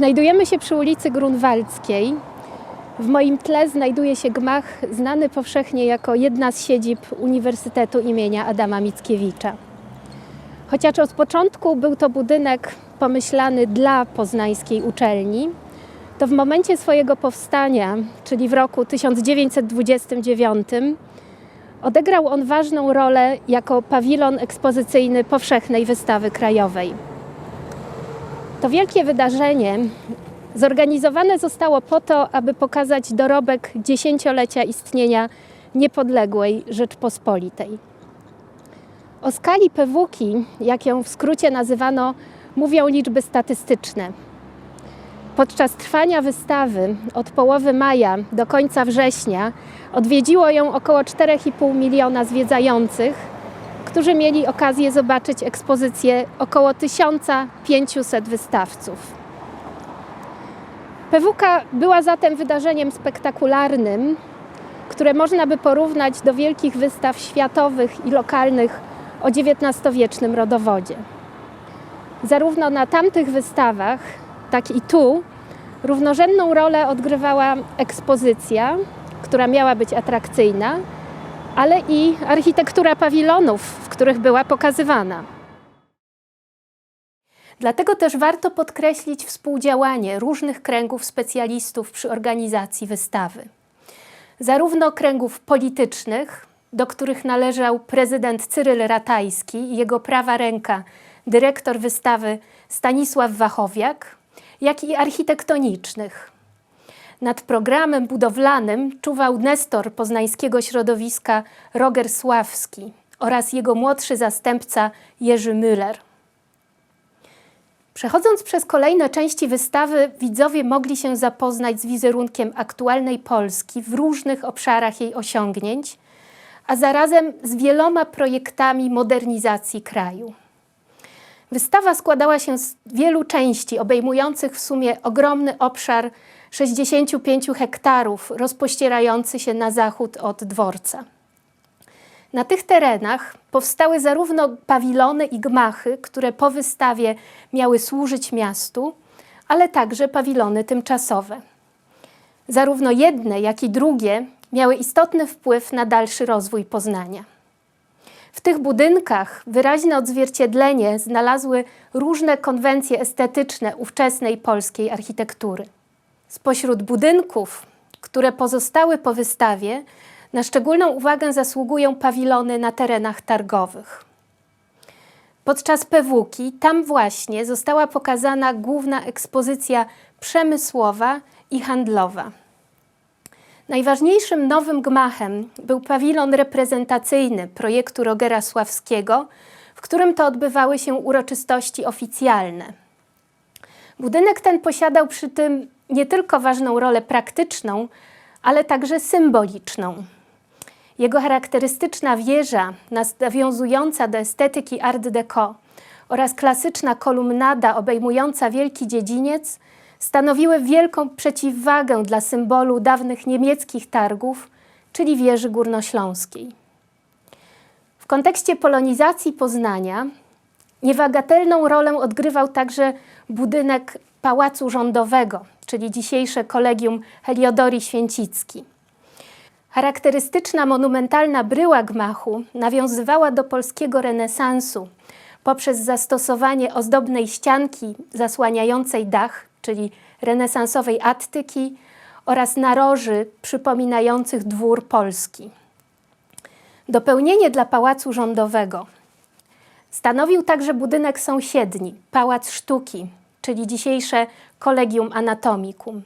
Znajdujemy się przy ulicy Grunwaldzkiej. W moim tle znajduje się gmach znany powszechnie jako jedna z siedzib Uniwersytetu imienia Adama Mickiewicza. Chociaż od początku był to budynek pomyślany dla poznańskiej uczelni, to w momencie swojego powstania, czyli w roku 1929, odegrał on ważną rolę jako pawilon ekspozycyjny powszechnej wystawy krajowej. To wielkie wydarzenie zorganizowane zostało po to, aby pokazać dorobek dziesięciolecia istnienia niepodległej Rzeczpospolitej. O skali pewuki, jak ją w skrócie nazywano, mówią liczby statystyczne. Podczas trwania wystawy od połowy maja do końca września odwiedziło ją około 4,5 miliona zwiedzających, którzy mieli okazję zobaczyć ekspozycję około 1500 wystawców. Pewuka była zatem wydarzeniem spektakularnym, które można by porównać do wielkich wystaw światowych i lokalnych o XIX-wiecznym rodowodzie. Zarówno na tamtych wystawach, tak i tu równorzędną rolę odgrywała ekspozycja, która miała być atrakcyjna, ale i architektura pawilonów, w których była pokazywana. Dlatego też warto podkreślić współdziałanie różnych kręgów specjalistów przy organizacji wystawy. Zarówno kręgów politycznych, do których należał prezydent Cyryl Ratajski i jego prawa ręka, dyrektor wystawy Stanisław Wachowiak, jak i architektonicznych. Nad programem budowlanym czuwał nestor poznańskiego środowiska Roger Sławski oraz jego młodszy zastępca Jerzy Müller. Przechodząc przez kolejne części wystawy, widzowie mogli się zapoznać z wizerunkiem aktualnej Polski w różnych obszarach jej osiągnięć, a zarazem z wieloma projektami modernizacji kraju. Wystawa składała się z wielu części, obejmujących w sumie ogromny obszar 65 hektarów, rozpościerający się na zachód od dworca. Na tych terenach powstały zarówno pawilony i gmachy, które po wystawie miały służyć miastu, ale także pawilony tymczasowe. Zarówno jedne, jak i drugie miały istotny wpływ na dalszy rozwój Poznania. W tych budynkach wyraźne odzwierciedlenie znalazły różne konwencje estetyczne ówczesnej polskiej architektury. Spośród budynków, które pozostały po wystawie, na szczególną uwagę zasługują pawilony na terenach targowych. Podczas pewuki tam właśnie została pokazana główna ekspozycja przemysłowa i handlowa. Najważniejszym nowym gmachem był pawilon reprezentacyjny projektu Rogera Sławskiego, w którym to odbywały się uroczystości oficjalne. Budynek ten posiadał przy tym nie tylko ważną rolę praktyczną, ale także symboliczną. Jego charakterystyczna wieża, nawiązująca do estetyki Art Deco oraz klasyczna kolumnada obejmująca wielki dziedziniec stanowiły wielką przeciwwagę dla symbolu dawnych niemieckich targów, czyli wieży górnośląskiej. W kontekście polonizacji Poznania niewagatelną rolę odgrywał także budynek Pałacu Rządowego, czyli dzisiejsze Kolegium Heliodori Święcicki. Charakterystyczna monumentalna bryła gmachu nawiązywała do polskiego renesansu poprzez zastosowanie ozdobnej ścianki zasłaniającej dach, czyli renesansowej attyki oraz naroży przypominających dwór polski. Dopełnienie dla Pałacu Rządowego stanowił także budynek sąsiedni, Pałac Sztuki, czyli dzisiejsze Collegium Anatomicum.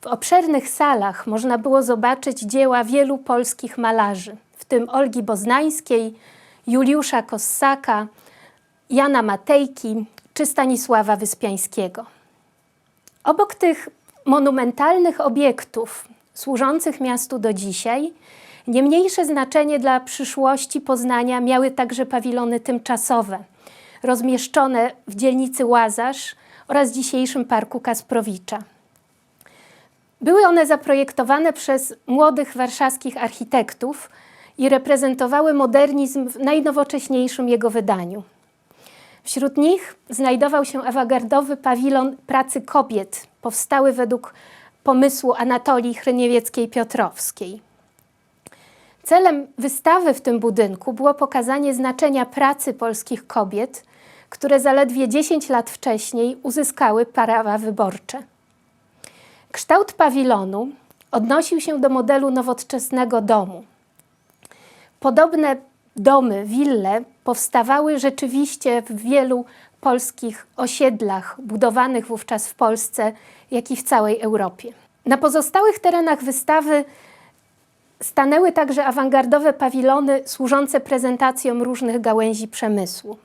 W obszernych salach można było zobaczyć dzieła wielu polskich malarzy, w tym Olgi Boznańskiej, Juliusza Kossaka, Jana Matejki czy Stanisława Wyspiańskiego. Obok tych monumentalnych obiektów służących miastu do dzisiaj, nie mniejsze znaczenie dla przyszłości Poznania miały także pawilony tymczasowe, rozmieszczone w dzielnicy Łazarz oraz dzisiejszym Parku Kasprowicza. Były one zaprojektowane przez młodych warszawskich architektów i reprezentowały modernizm w najnowocześniejszym jego wydaniu. Wśród nich znajdował się awangardowy pawilon pracy kobiet, powstały według pomysłu Anatolii Chryniewieckiej-Piotrowskiej. Celem wystawy w tym budynku było pokazanie znaczenia pracy polskich kobiet, które zaledwie 10 lat wcześniej uzyskały prawa wyborcze. Kształt pawilonu odnosił się do modelu nowoczesnego domu. Podobne domy, wille powstawały rzeczywiście w wielu polskich osiedlach budowanych wówczas w Polsce, jak i w całej Europie. Na pozostałych terenach wystawy stanęły także awangardowe pawilony służące prezentacjom różnych gałęzi przemysłu.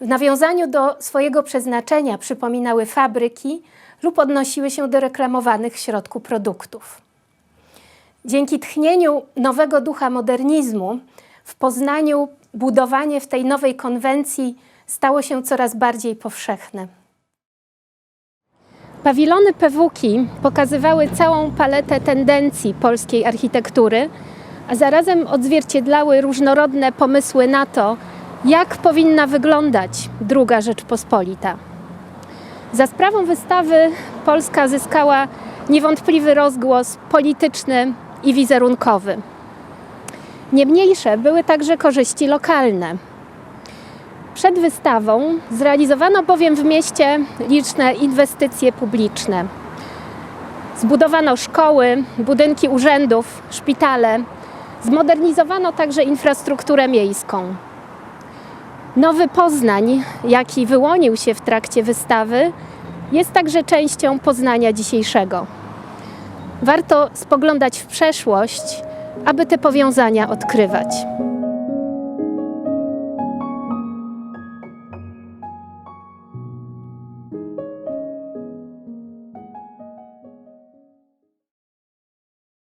W nawiązaniu do swojego przeznaczenia przypominały fabryki lub odnosiły się do reklamowanych w środku produktów. Dzięki tchnieniu nowego ducha modernizmu w Poznaniu budowanie w tej nowej konwencji stało się coraz bardziej powszechne. Pawilony Pewuki pokazywały całą paletę tendencji polskiej architektury, a zarazem odzwierciedlały różnorodne pomysły na to, jak powinna wyglądać druga Rzeczpospolita. Za sprawą wystawy Polska zyskała niewątpliwy rozgłos polityczny i wizerunkowy. Niemniejsze były także korzyści lokalne. Przed wystawą zrealizowano bowiem w mieście liczne inwestycje publiczne. Zbudowano szkoły, budynki urzędów, szpitale, zmodernizowano także infrastrukturę miejską. Nowy Poznań, jaki wyłonił się w trakcie wystawy, jest także częścią Poznania dzisiejszego. Warto spoglądać w przeszłość, aby te powiązania odkrywać.